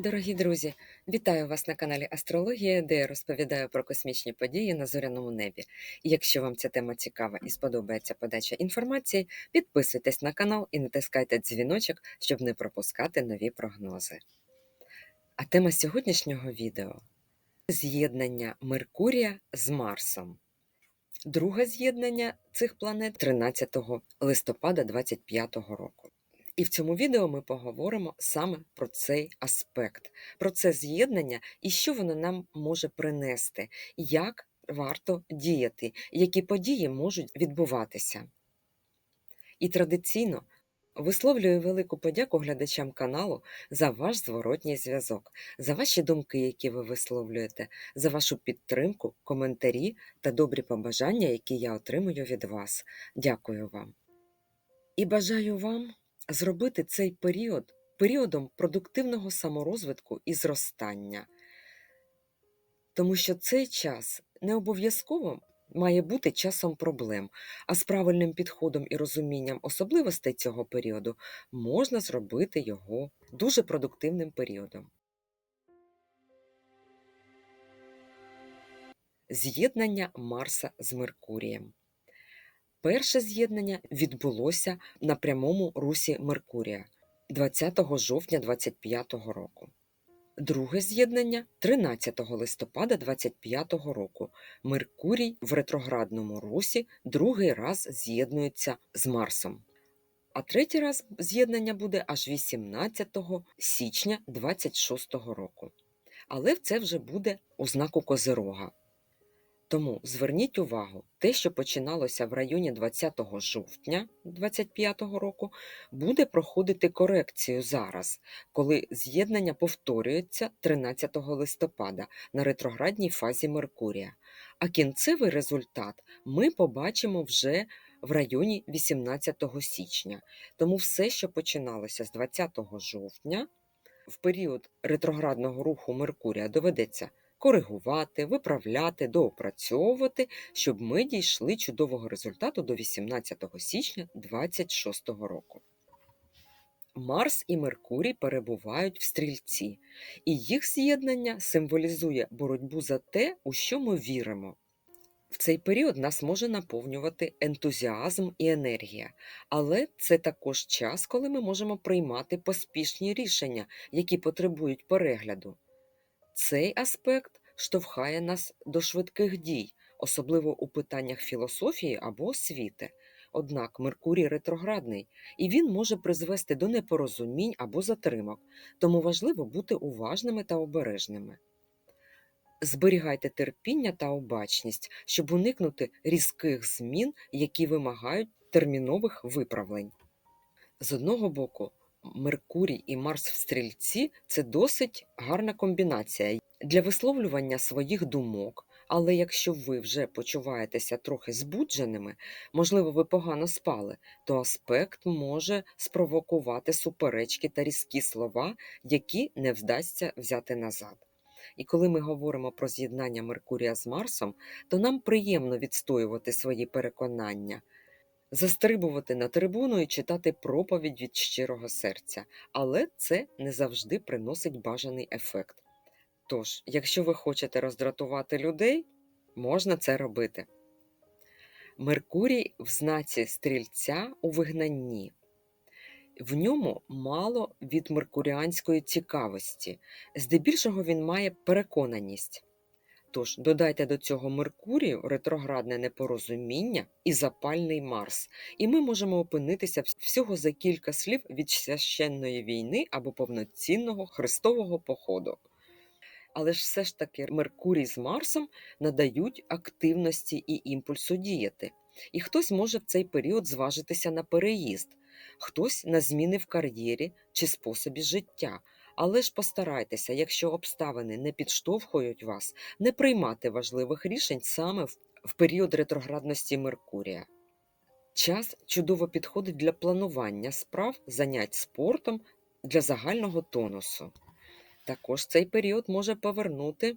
Дорогі друзі, вітаю вас на каналі Астрологія, де я розповідаю про космічні події на зоряному небі. Якщо вам ця тема цікава і сподобається подача інформації, підписуйтесь на канал і натискайте дзвіночок, щоб не пропускати нові прогнози. А тема сьогоднішнього відео з'єднання Меркурія з Марсом. Друге з'єднання цих планет 13 листопада 2025 року. І в цьому відео ми поговоримо саме про цей аспект, про це з'єднання і що воно нам може принести, як варто діяти, які події можуть відбуватися. І традиційно висловлюю велику подяку глядачам каналу за ваш зворотній зв'язок, за ваші думки, які ви висловлюєте, за вашу підтримку, коментарі та добрі побажання, які я отримую від вас. Дякую вам. І бажаю вам зробити цей період періодом продуктивного саморозвитку і зростання. Тому що цей час не обов'язково має бути часом проблем, а з правильним підходом і розумінням особливостей цього періоду можна зробити його дуже продуктивним періодом. З'єднання Марса з Меркурієм. Перше з'єднання відбулося на прямому русі Меркурія 20 жовтня 2025 року. Друге з'єднання 13 листопада 2025 року. Меркурій в ретроградному русі другий раз з'єднується з Марсом. А третій раз з'єднання буде аж 18 січня 2026 року. Але це вже буде у знаку Козирога. Тому зверніть увагу, те, що починалося в районі 20 жовтня 2025 року, буде проходити корекцію зараз, коли з'єднання повторюється 13 листопада на ретроградній фазі Меркурія. А кінцевий результат ми побачимо вже в районі 18 січня. Тому все, що починалося з 20 жовтня, в період ретроградного руху Меркурія доведеться коригувати, виправляти, доопрацьовувати, щоб ми дійшли чудового результату до 18 січня 2026 року. Марс і Меркурій перебувають в стрільці, і їх з'єднання символізує боротьбу за те, у що ми віримо. В цей період нас може наповнювати ентузіазм і енергія, але це також час, коли ми можемо приймати поспішні рішення, які потребують перегляду. Цей аспект штовхає нас до швидких дій, особливо у питаннях філософії або освіти. Однак Меркурій ретроградний, і він може призвести до непорозумінь або затримок, тому важливо бути уважними та обережними. Зберігайте терпіння та обачність, щоб уникнути різких змін, які вимагають термінових виправлень. З одного боку, Меркурій і Марс в стрільці це досить гарна комбінація для висловлювання своїх думок. Але якщо ви вже почуваєтеся трохи збудженими, можливо, ви погано спали, то аспект може спровокувати суперечки та різкі слова, які не вдасться взяти назад. І коли ми говоримо про з'єднання Меркурія з Марсом, то нам приємно відстоювати свої переконання застрибувати на трибуну і читати проповідь від щирого серця, але це не завжди приносить бажаний ефект. Тож, якщо ви хочете роздратувати людей, можна це робити. Меркурій в знаці стрільця у вигнанні. В ньому мало від меркуріанської цікавості, здебільшого він має переконаність. Тож додайте до цього Меркурію, ретроградне непорозуміння і запальний Марс, і ми можемо опинитися всього за кілька слів від священної війни або повноцінного хрестового походу. Але ж все ж таки Меркурій з Марсом надають активності і імпульсу діяти. І хтось може в цей період зважитися на переїзд, хтось на зміни в кар'єрі чи способі життя. Але ж постарайтеся, якщо обставини не підштовхують вас, не приймати важливих рішень саме в період ретроградності Меркурія. Час чудово підходить для планування справ, занять спортом для загального тонусу. Також цей період може повернути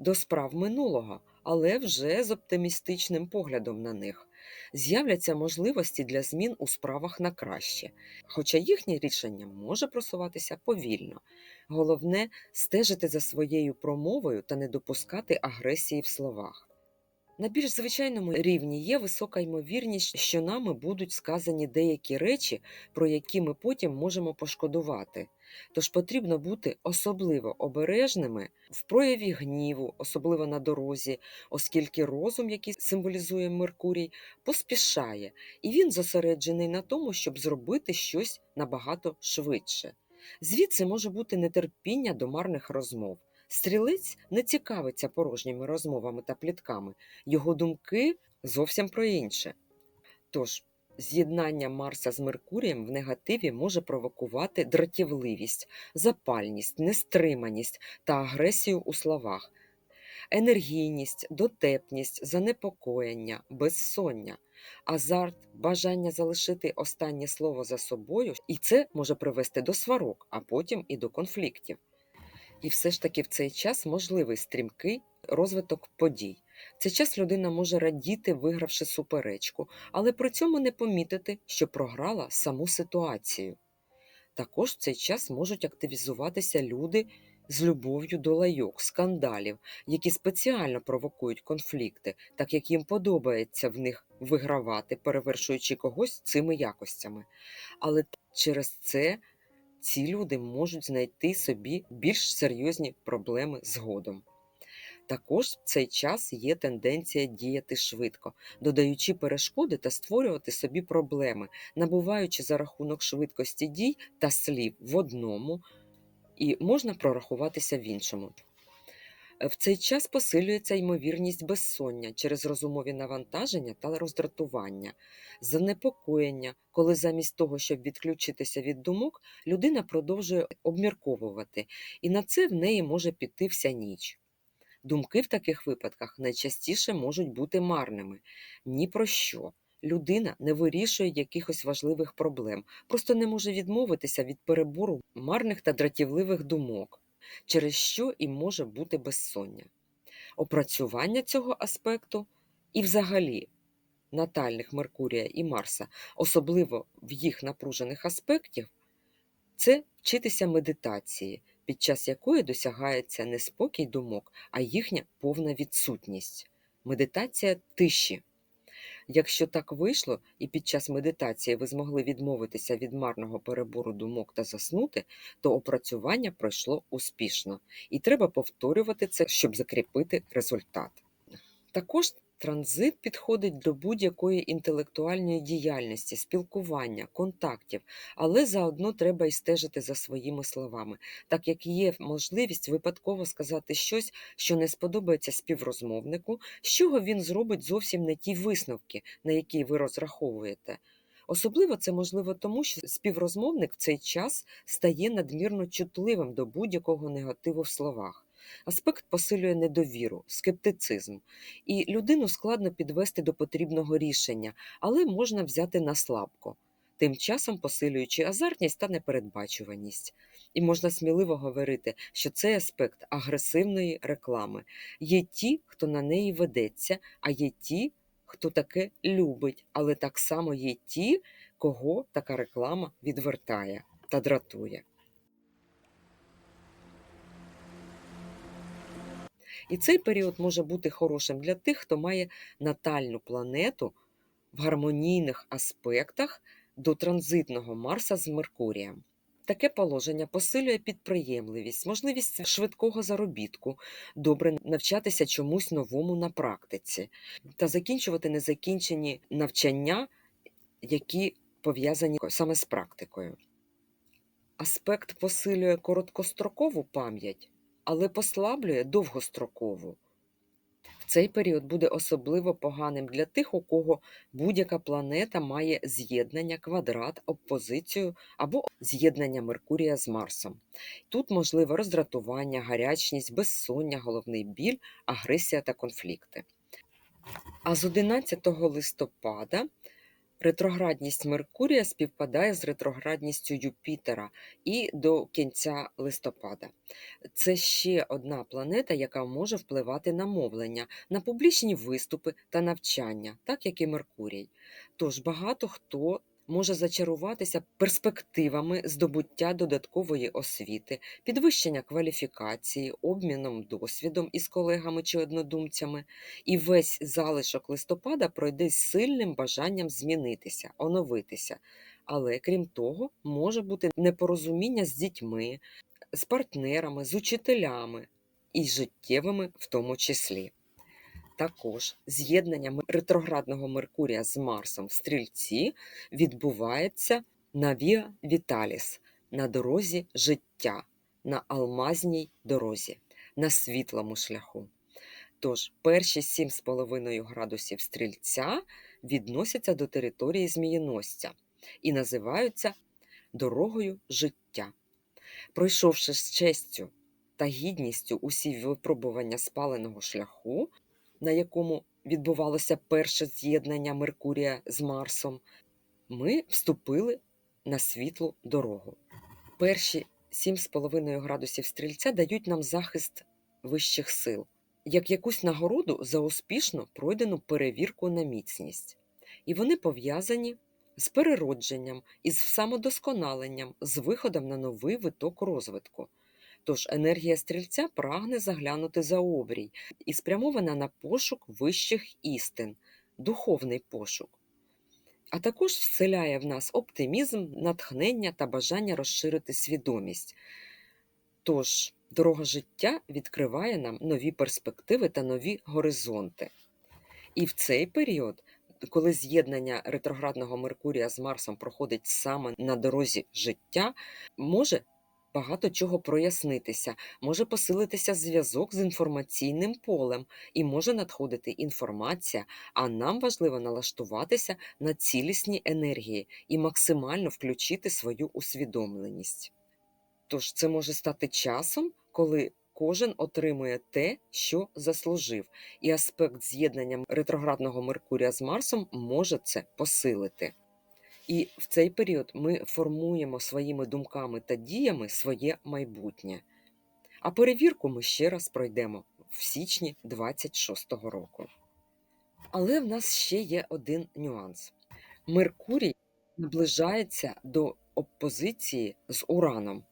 до справ минулого, але вже з оптимістичним поглядом на них. З'являться можливості для змін у справах на краще, хоча їхнє рішення може просуватися повільно. Головне стежити за своєю промовою та не допускати агресії в словах. На більш звичайному рівні є висока ймовірність, що нами будуть сказані деякі речі, про які ми потім можемо пошкодувати. Тож потрібно бути особливо обережними в прояві гніву, особливо на дорозі, оскільки розум, який символізує Меркурій, поспішає, і він зосереджений на тому, щоб зробити щось набагато швидше. Звідси може бути нетерпіння до марних розмов. Стрілець не цікавиться порожніми розмовами та плітками, його думки зовсім про інше. Тож, з'єднання Марса з Меркурієм в негативі може провокувати дратівливість, запальність, нестриманість та агресію у словах, енергійність, дотепність, занепокоєння, безсоння, азарт, бажання залишити останнє слово за собою, і це може привести до сварок, а потім і до конфліктів. І все ж таки в цей час можливий стрімкий розвиток подій. В цей час людина може радіти, вигравши суперечку, але при цьому не помітити, що програла саму ситуацію. Також в цей час можуть активізуватися люди з любов'ю до лайок, скандалів, які спеціально провокують конфлікти, так як їм подобається в них вигравати, перевершуючи когось цими якостями. Але через це ці люди можуть знайти собі більш серйозні проблеми згодом. Також в цей час є тенденція діяти швидко, додаючи перешкоди та створювати собі проблеми, набуваючи за рахунок швидкості дій та слів в одному, і можна прорахуватися в іншому. В цей час посилюється ймовірність безсоння через розумові навантаження та роздратування, занепокоєння, коли замість того, щоб відключитися від думок, людина продовжує обмірковувати, і на це в неї може піти вся ніч. Думки в таких випадках найчастіше можуть бути марними. Ні про що. Людина не вирішує якихось важливих проблем, просто не може відмовитися від перебору марних та дратівливих думок через що і може бути безсоння. Опрацювання цього аспекту і, взагалі, натальних Меркурія і Марса, особливо в їх напружених аспектів, це вчитися медитації, під час якої досягається не спокій думок, а їхня повна відсутність. Медитація тиші. Якщо так вийшло, і під час медитації ви змогли відмовитися від марного перебору думок та заснути, то опрацювання пройшло успішно, і треба повторювати це, щоб закріпити результат. Також транзит підходить до будь-якої інтелектуальної діяльності, спілкування, контактів, але заодно треба й стежити за своїми словами, так як є можливість випадково сказати щось, що не сподобається співрозмовнику, з чого він зробить зовсім не ті висновки, на які ви розраховуєте. Особливо це можливо тому, що співрозмовник в цей час стає надмірно чутливим до будь-якого негативу в словах. Аспект посилює недовіру, скептицизм, і людину складно підвести до потрібного рішення, але можна взяти на слабко, тим часом посилюючи азартність та непередбачуваність. І можна сміливо говорити, що це аспект агресивної реклами. Є ті, хто на неї ведеться, а є ті, хто таке любить, але так само є ті, кого така реклама відвертає та дратує. І цей період може бути хорошим для тих, хто має натальну планету в гармонійних аспектах до транзитного Марса з Меркурієм. Таке положення посилює підприємливість, можливість швидкого заробітку, добре навчатися чомусь новому на практиці та закінчувати незакінчені навчання, які пов'язані саме з практикою. Аспект посилює короткострокову пам'ять, але послаблює довгострокову. В цей період буде особливо поганим для тих, у кого будь-яка планета має з'єднання, квадрат, опозицію або з'єднання Меркурія з Марсом. Тут можливе роздратування, гарячність, безсоння, головний біль, агресія та конфлікти. А з 11 листопада Ретроградність Меркурія співпадає з ретроградністю Юпітера і до кінця листопада. Це ще одна планета, яка може впливати на мовлення, на публічні виступи та навчання, так як і Меркурій. Тож багато хто може зачаруватися перспективами здобуття додаткової освіти, підвищення кваліфікації, обміном досвідом із колегами чи однодумцями, і весь залишок листопада пройде з сильним бажанням змінитися, оновитися. Але крім того, може бути непорозуміння з дітьми, з партнерами, з учителями і життєвими в тому числі. Також з'єднання ретроградного Меркурія з Марсом в стрільці відбувається на Віа Віталіс, на дорозі життя, на алмазній дорозі, на світлому шляху. Тож перші 7,5 градусів стрільця відносяться до території змієносця і називаються дорогою життя. Пройшовши з честю та гідністю усі випробування спаленого шляху, на якому відбувалося перше з'єднання Меркурія з Марсом, ми вступили на світлу дорогу. Перші 7,5 градусів стрільця дають нам захист вищих сил, як якусь нагороду за успішно пройдену перевірку на міцність. І вони пов'язані з переродженням, із самодосконаленням, з виходом на новий виток розвитку. Тож енергія стрільця прагне заглянути за обрій і спрямована на пошук вищих істин, духовний пошук. А також вселяє в нас оптимізм, натхнення та бажання розширити свідомість. Тож дорога життя відкриває нам нові перспективи та нові горизонти. І в цей період, коли з'єднання ретроградного Меркурія з Марсом проходить саме на дорозі життя, може багато чого прояснитися, може посилитися зв'язок з інформаційним полем і може надходити інформація, а нам важливо налаштуватися на цілісні енергії і максимально включити свою усвідомленість. Тож це може стати часом, коли кожен отримує те, що заслужив, і аспект з'єднання ретроградного Меркурія з Марсом може це посилити. І в цей період ми формуємо своїми думками та діями своє майбутнє. А перевірку ми ще раз пройдемо в січні 26-го року. Але в нас ще є один нюанс: Меркурій наближається до опозиції з Ураном.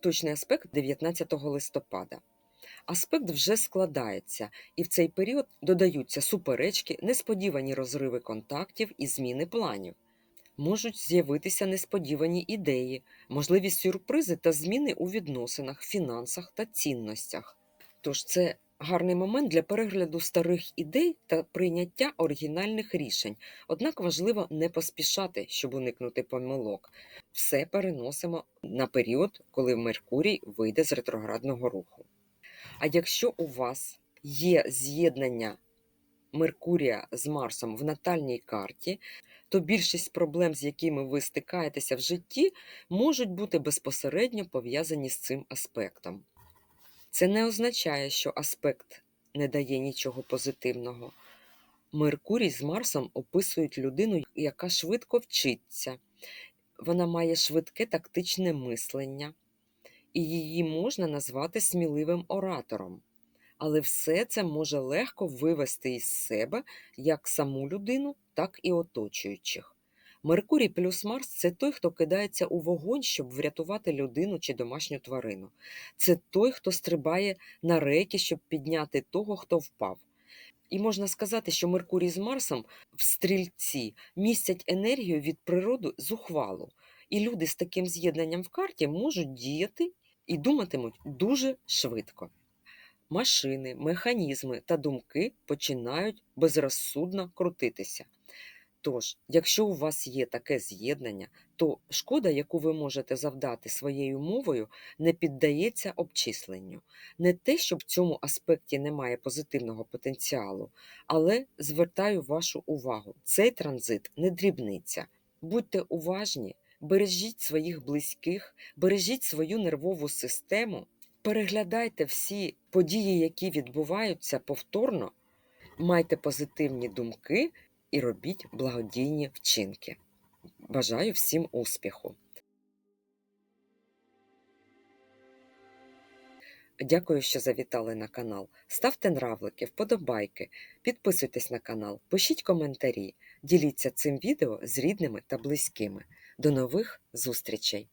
Точний аспект 19 листопада. Аспект вже складається, і в цей період додаються суперечки, несподівані розриви контактів і зміни планів. Можуть з'явитися несподівані ідеї, можливі сюрпризи та зміни у відносинах, фінансах та цінностях. Тож це гарний момент для перегляду старих ідей та прийняття оригінальних рішень. Однак важливо не поспішати, щоб уникнути помилок. Все переносимо на період, коли Меркурій вийде з ретроградного руху. А якщо у вас є з'єднання Меркурія з Марсом в натальній карті, то більшість проблем, з якими ви стикаєтеся в житті, можуть бути безпосередньо пов'язані з цим аспектом. Це не означає, що аспект не дає нічого позитивного. Меркурій з Марсом описують людину, яка швидко вчиться, вона має швидке тактичне мислення, і її можна назвати сміливим оратором. Але все це може легко вивести із себе як саму людину, так і оточуючих. Меркурій плюс Марс це той, хто кидається у вогонь, щоб врятувати людину чи домашню тварину. Це той, хто стрибає на реки, щоб підняти того, хто впав. І можна сказати, що Меркурій з Марсом в стрільці містять енергію від природи зухвалу. І люди з таким з'єднанням в карті можуть діяти і думатимуть дуже швидко. Машини, механізми та думки починають безрозсудно крутитися. Тож, якщо у вас є таке з'єднання, то шкода, яку ви можете завдати своєю мовою, не піддається обчисленню. Не те, що в цьому аспекті немає позитивного потенціалу, але звертаю вашу увагу: цей транзит не дрібниця. Будьте уважні, бережіть своїх близьких, бережіть свою нервову систему, переглядайте всі події, які відбуваються повторно, майте позитивні думки і робіть благодійні вчинки. Бажаю всім успіху! Дякую, що завітали на канал. Ставте нравлики, вподобайки, підписуйтесь на канал, пишіть коментарі, діліться цим відео з рідними та близькими. До нових зустрічей!